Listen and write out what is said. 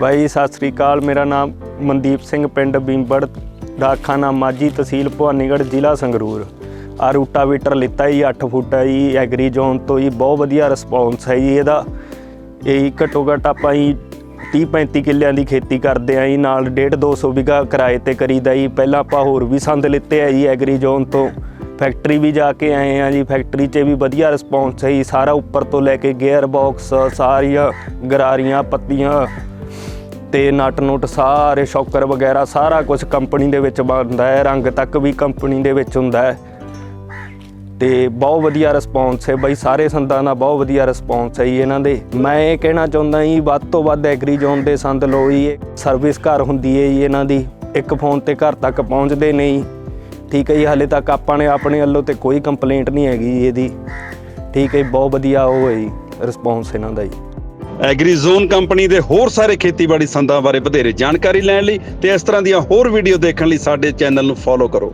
ਬਾਈ, ਸਤਿ ਸ੍ਰੀ ਅਕਾਲ। ਮੇਰਾ ਨਾਮ ਮਨਦੀਪ ਸਿੰਘ, ਪਿੰਡ ਬੀਂਬੜ ਡਾਕਖਾਨਾ ਮਾਜੀ ਤਹਿਸੀਲ ਭਵਾਨੀਗੜ੍ਹ, ਜ਼ਿਲ੍ਹਾ ਸੰਗਰੂਰ। ਆ ਰੂਟਾਵੀਟਰ ਲਿੱਤਾ ਜੀ 8 ਫੁੱਟ ਹੈ ਜੀ, ਐਗਰੀ ਜ਼ੋਨ ਤੋਂ ਜੀ, ਬਹੁਤ ਵਧੀਆ ਰਿਸਪੌਂਸ ਹੈ ਜੀ ਇਹਦਾ। ਇਹ ਘੱਟੋ ਘੱਟ ਆਪਾਂ ਜੀ 30 35 ਕਿੱਲਿਆਂ ਦੀ ਖੇਤੀ ਕਰਦੇ ਆਂ ਜੀ, ਨਾਲ 1.5 200 ਵਿਗਾ ਕਿਰਾਏ ਤੇ ਕਰੀਦਾ ਜੀ। ਪਹਿਲਾਂ ਆਪਾਂ ਹੋਰ ਵੀ ਸੰਦ ਲਿੱਤੇ ਆ ਜੀ, ਐਗਰੀ ਜ਼ੋਨ ਤੋਂ। ਫੈਕਟਰੀ ਵੀ ਜਾ ਕੇ ਆਏ ਆ ਜੀ, ਫੈਕਟਰੀ 'ਚ ਵੀ ਵਧੀਆ ਰਿਸਪੌਂਸ ਹੈ ਜੀ। ਸਾਰਾ ਉੱਪਰ ਤੋਂ ਲੈ ਕੇ ਗੇਅਰ ਬਾਕਸ ਸਾਰੀਆਂ ਗਰਾਰੀਆਂ, ਪੱਤੀਆਂ ਤੇ ਨਟ ਨੁੱਟ ਸਾਰੇ ਸ਼ੌਕਰ ਵਗੈਰਾ ਸਾਰਾ ਕੁਝ ਕੰਪਨੀ ਦੇ ਵਿੱਚ ਬਣਦਾ ਹੈ ਰੰਗ ਤੱਕ ਵੀ ਕੰਪਨੀ ਦੇ ਵਿੱਚ ਹੁੰਦਾ ਹੈ। ਤੇ ਬਹੁਤ ਵਧੀਆ ਰਿਸਪੌਂਸ ਹੈ ਬਈ ਸਾਰੇ ਸੰਦਾਂ ਦਾ ਬਹੁਤ ਵਧੀਆ ਰਿਸਪੌਂਸ ਹੈ ਜੀ ਇਹਨਾਂ ਦੇ। ਮੈਂ ਇਹ ਕਹਿਣਾ ਚਾਹੁੰਦਾ ਜੀ ਵੱਧ ਤੋਂ ਵੱਧ ਐਗਰੀ ਜ਼ੋਨ ਦੇ ਸੰਦ ਲਓ ਜੀ ਸਰਵਿਸ ਘਰ ਹੁੰਦੀ ਹੈ ਜੀ ਇਹਨਾਂ ਦੀ। ਇੱਕ ਫੋਨ ਤੇ ਘਰ ਤੱਕ ਪਹੁੰਚਦੇ ਨਹੀਂ ਠੀਕ ਹੈ ਜੀ ਹਾਲੇ ਤੱਕ ਆਪਾਂ ਨੇ ਆਪਣੇ ਵੱਲੋਂ ਤੇ ਕੋਈ ਕੰਪਲੇਂਟ ਨਹੀਂ ਹੈਗੀ ਇਹਦੀ। ਠੀਕ ਹੈ ਜੀ, ਬਹੁਤ ਵਧੀਆ ਉਹ ਹੈ ਜੀ ਰਿਸਪੌਂਸ ਇਹਨਾਂ ਦਾ ਜੀ। ਐਗਰੀਜ਼ੋਨ ਕੰਪਨੀ ਦੇ ਹੋਰ ਸਾਰੇ ਖੇਤੀਬਾੜੀ ਸੰਦਾਂ ਬਾਰੇ ਵਧੇਰੇ ਜਾਣਕਾਰੀ ਲੈਣ ਲਈ ਤੇ ਇਸ ਤਰ੍ਹਾਂ ਦੀਆਂ ਹੋਰ ਵੀਡੀਓ ਦੇਖਣ ਲਈ ਸਾਡੇ ਚੈਨਲ ਨੂੰ ਫੋਲੋ ਕਰੋ।